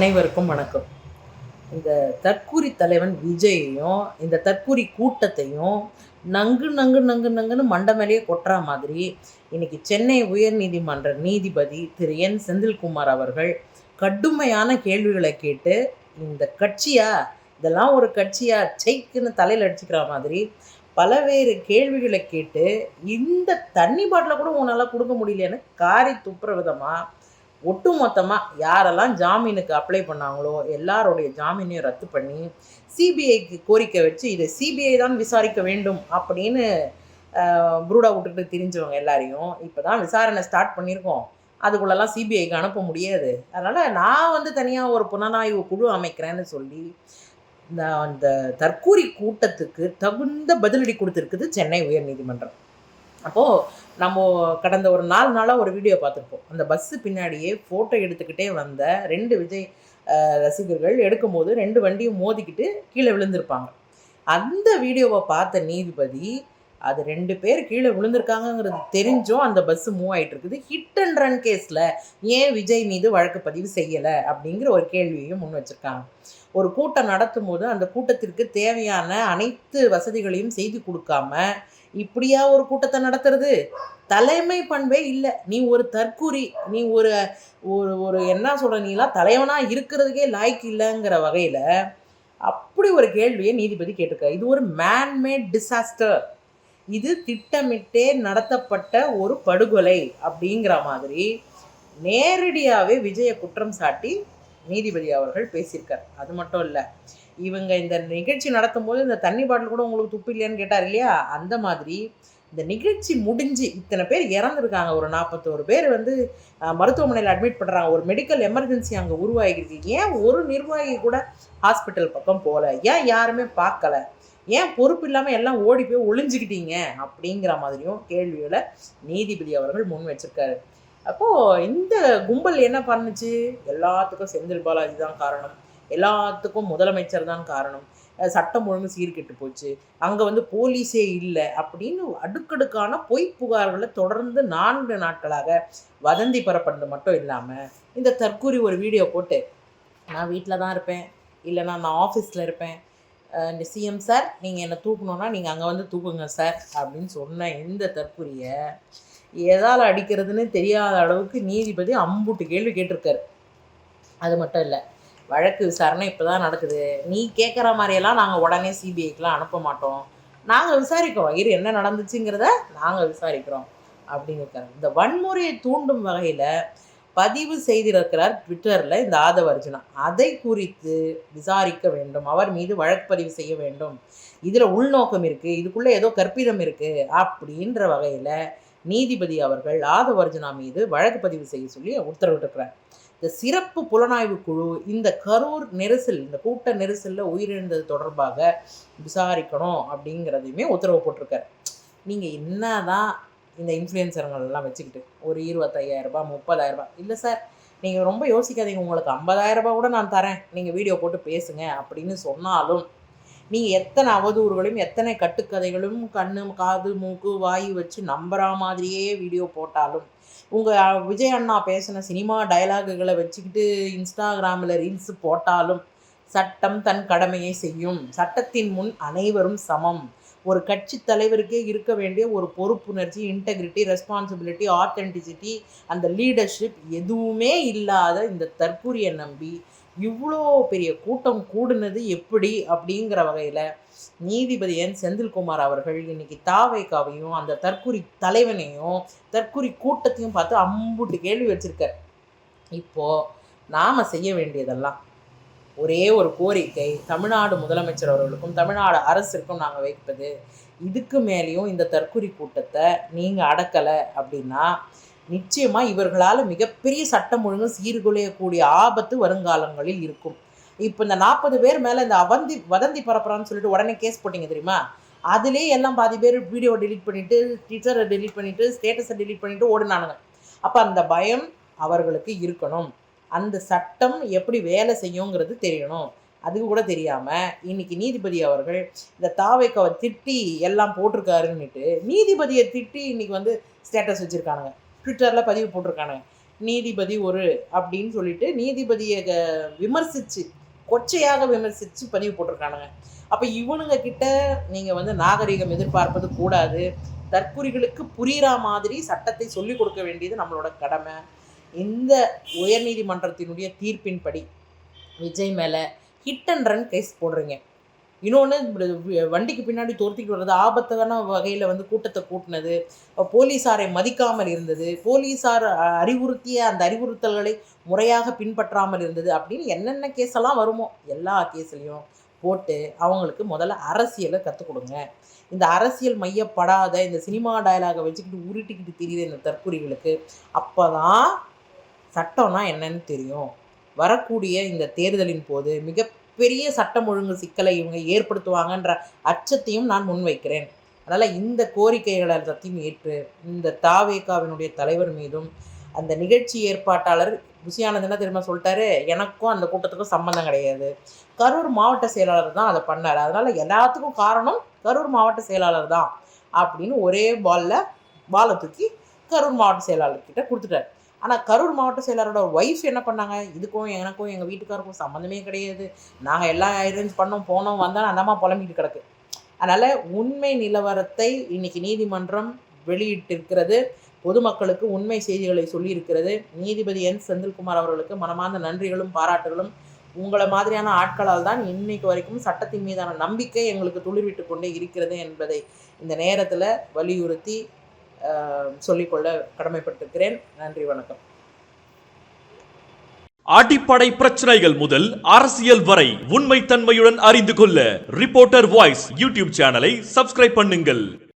அனைவருக்கும் வணக்கம். இந்த தற்கூரி தலைவன் விஜயையும் இந்த தற்கூரி கூட்டத்தையும் நங்கு நங்கு நங்கு நங்குன்னு மண்ட மேலேயே கொட்டுற மாதிரி இன்னைக்கு சென்னை உயர்நீதிமன்ற நீதிபதி திரு. என். செந்தில்குமார் அவர்கள் கடுமையான கேள்விகளை கேட்டு இந்த கட்சியா? இதெல்லாம் ஒரு கட்சியா? செய்க்குன்னு தலையில் அடிச்சுக்கிற மாதிரி பலவேறு கேள்விகளை கேட்டு இந்த தண்ணி பாட்டில் கூட உன்னால் கொடுக்க முடியலன்னு காரி துப்புற விதமாக ஒட்டுமொத்தமாக யாரெல்லாம் ஜாமீனுக்கு அப்ளை பண்ணாங்களோ எல்லாருடைய ஜாமீனையும் ரத்து பண்ணி சிபிஐக்கு கோரிக்கை வச்சு இதை சிபிஐ தான் விசாரிக்க வேண்டும் அப்படின்னு புரூடா விட்டுட்டு திரிஞ்சவங்க எல்லாரையும் இப்போ தான் விசாரணை ஸ்டார்ட் பண்ணியிருக்கோம். அதுக்குள்ளெல்லாம் சிபிஐக்கு அனுப்ப முடியாது. அதனால் நான் வந்து தனியாக ஒரு புனனாய்வு குழு அமைக்கிறேன்னு சொல்லி இந்த அந்த தற்கூரி கூட்டத்துக்கு தகுந்த பதிலடி கொடுத்துருக்குது சென்னை உயர்நீதிமன்றம். அப்போது நம்ம கடந்த ஒரு நாலு நாளாக ஒரு வீடியோ பார்த்துருப்போம். அந்த பஸ்ஸு பின்னாடியே ஃபோட்டோ எடுத்துக்கிட்டே வந்த ரெண்டு விஜய் ரசிகர்கள் எடுக்கும்போது ரெண்டு வண்டியும் மோதிக்கிட்டு கீழே விழுந்திருப்பாங்க. அந்த வீடியோவை பார்த்த நீதிபதி அது ரெண்டு பேர் கீழே விழுந்திருக்காங்கங்கிறது தெரிஞ்சும் அந்த பஸ்ஸு மூவ் ஆகிட்டு இருக்குது ஹிட் அண்ட் ரன் கேஸில் ஏன் விஜய் மீது வழக்கு பதிவு செய்யலை அப்படிங்கிற ஒரு கேள்வியையும் முன் வச்சுருக்காங்க. ஒரு கூட்டம் நடத்தும் போது அந்த கூட்டத்திற்கு தேவையான அனைத்து வசதிகளையும் செய்து கொடுக்காம இப்படியா ஒரு கூட்டத்தை நடத்துறது? தலைமை பண்பே இல்லை. நீ ஒரு தற்கூறி நீ ஒரு ஒரு ஒரு என்ன சொல்கிற நீலாம் தலைவனாக இருக்கிறதுக்கே லாய்க்கு இல்லைங்கிற வகையில் அப்படி ஒரு கேள்வியை நீதிபதி கேட்டிருக்காரு. இது ஒரு மேன்மேட் டிசாஸ்டர் இது திட்டமிட்டே நடத்தப்பட்ட ஒரு படுகொலை அப்படிங்கிற மாதிரி நேரடியாகவே விஜயை குற்றம் சாட்டி நீதிபதி அவர்கள் பேசியிருக்கார். அது மட்டும் இல்லை இவங்க இந்த நிகழ்ச்சி நடத்தும் போது இந்த தண்ணி பாட்டில் கூட உங்களுக்கு துப்பு இல்லையான்னு கேட்டார் இல்லையா? அந்த மாதிரி இந்த நிகழ்ச்சி முடிஞ்சு இத்தனை பேர் இறந்துருக்காங்க. ஒரு நாற்பத்தோரு பேர் வந்து மருத்துவமனையில் அட்மிட் பண்ணுறாங்க ஒரு மெடிக்கல் எமர்ஜென்சி அங்கே உருவாகிருக்கு ஏன் ஒரு நிர்வாகி கூட ஹாஸ்பிட்டல் பக்கம் போகல? ஏன் யாருமே பார்க்கல? ஏன் பொறுப்பு இல்லாமல் எல்லாம் ஓடி போய் ஒளிஞ்சுக்கிட்டீங்க? அப்படிங்கிற மாதிரியும் கேள்விகளை நீதிபதி அவர்கள் முன் வச்சிருக்காரு. அப்போது இந்த கும்பல் என்ன பண்ணுச்சு? எல்லாத்துக்கும் செந்தில் பாலாஜி தான் காரணம். எல்லாத்துக்கும் முதலமைச்சர் தான் காரணம். சட்டம் ஒழுங்கு சீர்கெட்டு போச்சு. அங்கே வந்து போலீஸே இல்லை அப்படின்னு அடுக்கடுக்கான பொய் புகார்களை தொடர்ந்து நான்கு நாட்களாக வதந்தி பரப்புறது மட்டும் இல்லாமல் இந்த தற்கூரி ஒரு வீடியோ போட்டு நான் வீட்டில் தான் இருப்பேன். இல்லைனா நான் ஆஃபீஸில் இருப்பேன். இந்த சிஎம் சார் நீங்கள் என்னை தூக்கணுன்னா நீங்கள் அங்கே வந்து தூக்குங்க சார் அப்படின்னு சொன்ன இந்த தற்கூரியை எதால் அடிக்கிறதுன்னு தெரியாத அளவுக்கு நீதிபதி அம்புட்டு கேள்வி கேட்டிருக்காரு. அது மட்டும் இல்லை. வழக்கு விசாரணை இப்போ தான் நடக்குது. நீ கேட்குற மாதிரியெல்லாம் நாங்கள் உடனே சிபிஐக்கெலாம் அனுப்ப மாட்டோம். நாங்கள் விசாரிக்கிறோம். இரு என்ன நடந்துச்சுங்கிறத நாங்கள் விசாரிக்கிறோம் அப்படின்னு இந்த வன்முறையை தூண்டும் வகையில் பதிவு செய்திருக்கிறார் ட்விட்டரில் இந்த ஆதவ அர்ஜுனா. அதை குறித்து விசாரிக்க வேண்டும். அவர் மீது வழக்கு பதிவு செய்ய வேண்டும். இதில் உள்நோக்கம் இருக்குது இதுக்குள்ளே ஏதோ கற்பிதம் இருக்குது அப்படின்ற வகையில் நீதிபதி அவர்கள் ஆதவர்ஜனா மீது வழக்கு பதிவு செய்ய சொல்லி உத்தரவிட்டிருக்கிறார். இந்த சிறப்பு புலனாய்வு குழு இந்த கரூர் நெரிசல் இந்த கூட்ட நெரிசலில் உயிரிழந்தது தொடர்பாக விசாரிக்கணும் அப்படிங்கிறதையுமே உத்தரவு போட்டிருக்காரு. நீங்கள் என்னதான் இந்த இன்ஃப்ளூயன்சருங்களெல்லாம் வச்சுக்கிட்டு ஒரு இருபத்தையாயிரரூபா முப்பதாயிரரூபா இல்லை சார் நீங்கள் ரொம்ப யோசிக்காதீங்க. உங்களுக்கு ஐம்பதாயிரரூபா கூட நான் தரேன். நீங்கள் வீடியோ போட்டு பேசுங்க அப்படின்னு சொன்னாலும் நீங்கள் எத்தனை அவதூறுகளையும் எத்தனை கட்டுக்கதைகளும் கண்ணு காது மூக்கு வாய் வச்சு நம்புகிற மாதிரியே வீடியோ போட்டாலும் உங்கள் விஜய் அண்ணா பேசின சினிமா டைலாகுகளை வச்சுக்கிட்டு இன்ஸ்டாகிராமில் ரீல்ஸ் போட்டாலும் சட்டம் தன் கடமையை செய்யும். சட்டத்தின் முன் அனைவரும் சமம். ஒரு கட்சி தலைவருக்கே இருக்க வேண்டிய ஒரு பொறுப்புணர்ச்சி இன்டெகிரிட்டி ரெஸ்பான்சிபிலிட்டி ஆத்தென்டிசிட்டி அந்த லீடர்ஷிப் எதுவுமே இல்லாத இந்த தற்கூரியை நம்பி இவ்வளோ பெரிய கூட்டம் கூடுனது எப்படி அப்படிங்கிற வகையில் நீதிபதி என். செந்தில்குமார் அவர்கள் இன்னைக்கு தாவைக்காவையும் அந்த தற்குறி தலைவனையும் தற்குறி கூட்டத்தையும் பார்த்து அம்புட்டு கேள்வி வச்சிருக்கார். இப்போ நாம் செய்ய வேண்டியதெல்லாம் ஒரே ஒரு கோரிக்கை தமிழ்நாடு முதலமைச்சர் அவர்களுக்கும் தமிழ்நாடு அரசிற்கும் நாங்கள் வைப்பது. இதுக்கு மேலேயும் இந்த தற்குறி கூட்டத்தை நீங்கள் அடக்கலை அப்படின்னா நிச்சயமாக இவர்களால் மிகப்பெரிய சட்டம் ஒழுங்கு சீர்குலையக்கூடிய ஆபத்து வருங்காலங்களில் இருக்கும். இப்போ இந்த நாற்பது பேர் மேலே இந்த அவந்தி வதந்தி பரப்புறான்னு சொல்லிட்டு உடனே கேஸ் போட்டிங்க தெரியுமா? அதிலே எல்லாம் பாதி பேர் வீடியோ டெலிட் பண்ணிவிட்டு ட்விட்டரை டெலிட் பண்ணிவிட்டு ஸ்டேட்டஸை டெலிட் பண்ணிவிட்டு ஓடினானுங்க. அப்போ அந்த பயம் அவர்களுக்கு இருக்கணும். அந்த சட்டம் எப்படி வேலை செய்யுங்கிறது தெரியணும். அது கூட தெரியாமல் இன்னைக்கு நீதிபதி அவர்கள் இந்த தாவைக்காவை திட்டி எல்லாம் போட்டிருக்காருன்னுட்டு நீதிபதியை திட்டி இன்னைக்கு வந்து ஸ்டேட்டஸ் வச்சுருக்கானுங்க. ட்விட்டரில் பதிவு போட்டிருக்கானுங்க. நீதிபதி ஒரு அப்படின்னு சொல்லிட்டு நீதிபதியை க- கொச்சையாக விமர்சித்து பதிவு போட்டிருக்கானுங்க. அப்போ இவனுங்க கிட்ட நீங்கள் வந்து நாகரிகம் எதிர்பார்ப்பது கூடாது. தற்குறிகளுக்கு புரிகிற மாதிரி சட்டத்தை சொல்லிக் கொடுக்க வேண்டியது நம்மளோட கடமை. இந்த உயர்நீதிமன்றத்தினுடைய தீர்ப்பின்படி விஜய் மேலே ஹிட் அண்ட் ரன் கேஸ் போடுறீங்க. இன்னொன்று வண்டிக்கு பின்னாடி துரத்திட்டு வர்றது ஆபத்தான வகையில் வந்து கூட்டத்தை கூட்டினது. போலீஸாரை மதிக்காமல் இருந்தது. போலீஸார் அறிவுறுத்திய அந்த அறிவுறுத்தல்களை முறையாக பின்பற்றாமல் இருந்தது. அப்படின்னு என்னென்ன கேஸெல்லாம் வருமோ எல்லா கேஸ்லையும் போட்டு அவங்களுக்கு முதல்ல அரசியலை கற்றுக் கொடுங்க. இந்த அரசியல் மையப்படாத இந்த சினிமா டயலாகை வச்சுக்கிட்டு உருட்டிக்கிட்டு தெரியுது இந்த தற்குறிகளுக்கு அப்போ தான் சட்டம்னா என்னன்னு தெரியும். வரக்கூடிய இந்த தேர்தலின் போது மிக மிகப்பெரிய சட்டம் ஒழுங்கு சிக்கலை இவங்க ஏற்படுத்துவாங்கன்ற அச்சத்தையும் நான் முன்வைக்கிறேன். அதனால் இந்த கோரிக்கைகளை எல்லாத்தையும் ஏற்று இந்த தாவேகாவினுடைய தலைவர் மீதும் அந்த நிகழ்ச்சி ஏற்பாட்டாளர் ருசியானது என்ன திரும்ப சொல்லிட்டாரு? எனக்கும் அந்த கூட்டத்துக்கும் சம்மந்தம் கிடையாது. கரூர் மாவட்ட செயலாளர் தான் அதை பண்ணார். அதனால் எல்லாத்துக்கும் காரணம் கரூர் மாவட்ட செயலாளர் தான் அப்படின்னு ஒரே பாலில் பாலை தூக்கி கரூர் மாவட்ட செயலாளர்கிட்ட கொடுத்துட்டார். ஆனால் கரூர் மாவட்ட செயலரோட ஒய்ஃப் என்ன பண்ணாங்க? இதுக்கும் எனக்கும் எங்கள் வீட்டுக்காருக்கும் சம்மந்தமே கிடையாது. நாங்கள் எல்லாம் அரேஞ்ச் பண்ணோம் போனோம் வந்தோம் அந்தம்மா புலம்பிட்டு கிடக்கு. அதனால் உண்மை நிலவரத்தை இன்னைக்கு நீதிமன்றம் வெளியிட்டிருக்கிறது. பொதுமக்களுக்கு உண்மை செய்திகளை சொல்லியிருக்கிறது. நீதிபதி என். செந்தில்குமார் அவர்களுக்கு மனமார்ந்த நன்றிகளும் பாராட்டுகளும். உங்களை மாதிரியான ஆட்களால் தான் இன்னைக்கு வரைக்கும் சட்டத்தின் மீதான நம்பிக்கை எங்களுக்கு துளிர்விட்டு கொண்டே இருக்கிறது என்பதை இந்த நேரத்தில் வலியுறுத்தி சொல்லிக்கொள்ள கடமைப்பட்டிருக்கிறேன். நன்றி வணக்கம். அடிப்படை பிரச்சனைகள் முதல் அரசியல் வரை உண்மை தன்மையுடன் அறிந்து கொள்ள ரிப்போர்ட்டர் வாய்ஸ் யூடியூப் சேனலை சப்ஸ்கிரைப் பண்ணுங்கள்.